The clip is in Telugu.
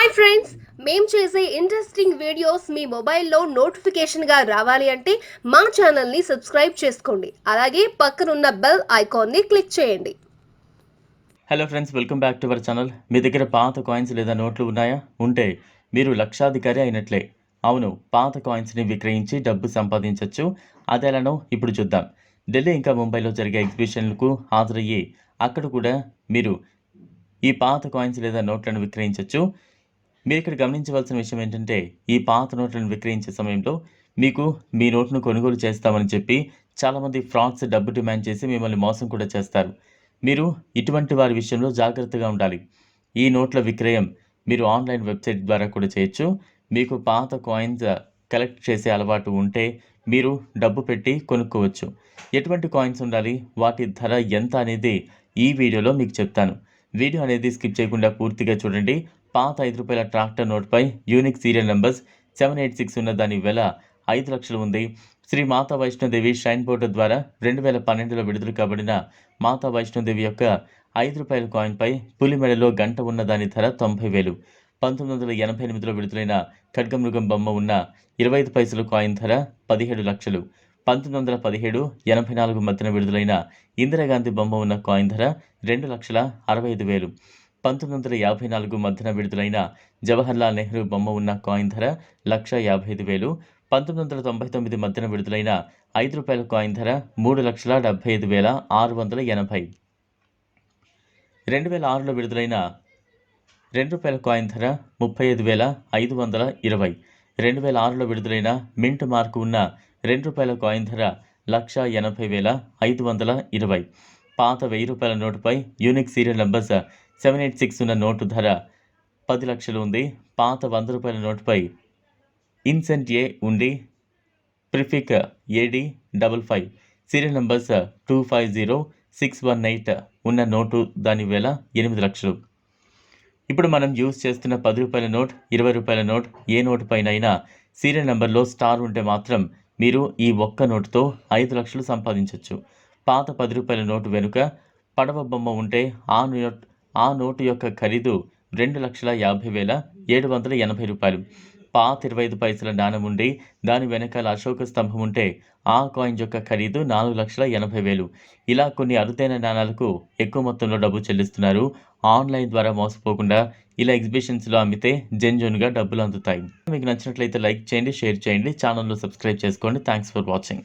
హాయ్ ఫ్రెండ్స్ మేము చేసే ఇంట్రెస్టింగ్ వీడియోస్ మీ మొబైల్లో నోటిఫికేషన్గా రావాలి అంటే మా ఛానల్ని సబ్స్క్రైబ్ చేసుకోండి. అలాగే పక్కనున్న బెల్ ఐకాన్ని క్లిక్ చేయండి. Hello friends welcome back to our channel మీ దగ్గర పాత కాయిన్స్ లేదా నోట్లు ఉన్నాయా? ఉంటే మీరు లక్షాధికారి అయినట్లే. అవును పాత కాయిన్స్ని విక్రయించి డబ్బు సంపాదించవచ్చు అదేలానో ఇప్పుడు చూద్దాం. ఢిల్లీ ఇంకా ముంబైలో జరిగే ఎగ్జిబిషన్లకు హాజరయ్యి అక్కడ కూడా మీరు ఈ పాత కాయిన్స్ లేదా నోట్లను విక్రయించవచ్చు మీరు ఇక్కడ గమనించవలసిన విషయం ఏంటంటే ఈ పాత నోట్లను విక్రయించే సమయంలో మీకు మీ నోట్ను కొనుగోలు చేస్తామని చెప్పి చాలామంది ఫ్రాడ్స్ డబ్బు డిమాండ్ చేసి మిమ్మల్ని మోసం కూడా చేస్తారు. మీరు ఇటువంటి వారి విషయంలో జాగ్రత్తగా ఉండాలి. ఈ నోట్ల విక్రయం మీరు ఆన్లైన్ వెబ్సైట్ ద్వారా కూడా చేయొచ్చు. మీకు పాత కాయిన్స్ కలెక్ట్ చేసే అలవాటు ఉంటే మీరు డబ్బు పెట్టి కొనుక్కోవచ్చు. ఎటువంటి కాయిన్స్ ఉండాలి? వాటి ధర ఎంత అనేది ఈ వీడియోలో మీకు చెప్తాను. వీడియో అనేది స్కిప్ చేయకుండా పూర్తిగా చూడండి. పాత ఐదు రూపాయల tractor నోట్పై unique serial numbers seven eight six ఉన్న దాని వెల ఐదు లక్షలు ఉంది. శ్రీ మాతా వైష్ణోదేవి షైన్ బోర్డు ద్వారా రెండు వేల పన్నెండులో విడుదల కాబడిన మాతా వైష్ణోదేవి యొక్క ఐదు రూపాయల కాయిన్పై పులి మెడలో గంట ఉన్న దాని ధర తొంభై వేలు. పంతొమ్మిది వందల ఎనభై ఎనిమిదిలో విడుదలైన ఖడ్గమృగం బొమ్మ ఉన్న ఇరవై ఐదు పైసలు కాయిన్ ధర పదిహేడు లక్షలు. పంతొమ్మిది వందల పదిహేడు ఎనభై నాలుగు మధ్యన విడుదలైన ఇందిరాగాంధీ బొమ్మ ఉన్న కాయిన్ ధర రెండు లక్షల అరవై ఐదు వేలు. పంతొమ్మిది వందల యాభై నాలుగు మధ్యన విడుదలైన జవహర్లాల్ నెహ్రూ బొమ్మ ఉన్న కాయిన్ ధర లక్ష యాభై ఐదు వేలు. పంతొమ్మిది వందల తొంభై తొమ్మిది మధ్యన విడుదలైన ఐదు రూపాయల కాయిన్ ధర మూడు లక్షల డెబ్బై ఐదు వేల ఆరు వందల ఎనభై. రెండు వేల ఆరులో విడుదలైన రెండు రూపాయల కాయిన్ ధర ముప్పై ఐదు వేల ఐదు వందల ఇరవై. రెండు వేల ఆరులో విడుదలైన మింట్ మార్కు ఉన్న రెండు రూపాయల కాయిన్ ధర లక్ష ఎనభై వేల ఐదు వందల ఇరవై. పాత వెయ్యి రూపాయల నోటుపై unique serial numbers seven eight six ఉన్న నోటు ధర పది లక్షలు ఉంది. పాత వంద రూపాయల నోటుపై ఇన్సెంట్ ఏ ఉండి prefix A D double five serial numbers two five zero six one eight ఉన్న నోటు దాని వేల ఎనిమిది లక్షలు. ఇప్పుడు మనం యూజ్ చేస్తున్న పది రూపాయల నోట్ ఇరవై రూపాయల నోట్ ఏ నోటు పైన అయినా సీరియల్ నెంబర్లో స్టార్ ఉంటే మాత్రం మీరు ఈ ఒక్క నోటుతో ఐదు లక్షలు సంపాదించవచ్చు పాత పది రూపాయల నోటు వెనుక పడవ బొమ్మ ఉంటే ఆ నోట్ ఆ నోటు యొక్క ఖరీదు రెండు లక్షల యాభై వేల ఏడు వందల ఎనభై రూపాయలు. పాత ఇరవై ఐదు పైసల నాణం ఉండి దాని వెనకాల అశోక స్తంభం ఉంటే ఆ కాయిన్ యొక్క ఖరీదు నాలుగు లక్షల ఎనభై వేలు. ఇలా కొన్ని అరుదైన నాణాలకు ఎక్కువ మొత్తంలో డబ్బు చెల్లిస్తున్నారు. ఆన్లైన్ ద్వారా మోసపోకుండా ఇలా ఎగ్జిబిషన్స్లో అమ్మితే జెన్జోన్గా డబ్బులు అందుతాయి. మీకు నచ్చినట్లయితే లైక్ చేయండి షేర్ చేయండి. ఛానల్లో సబ్స్క్రైబ్ చేసుకోండి. Thanks for watching.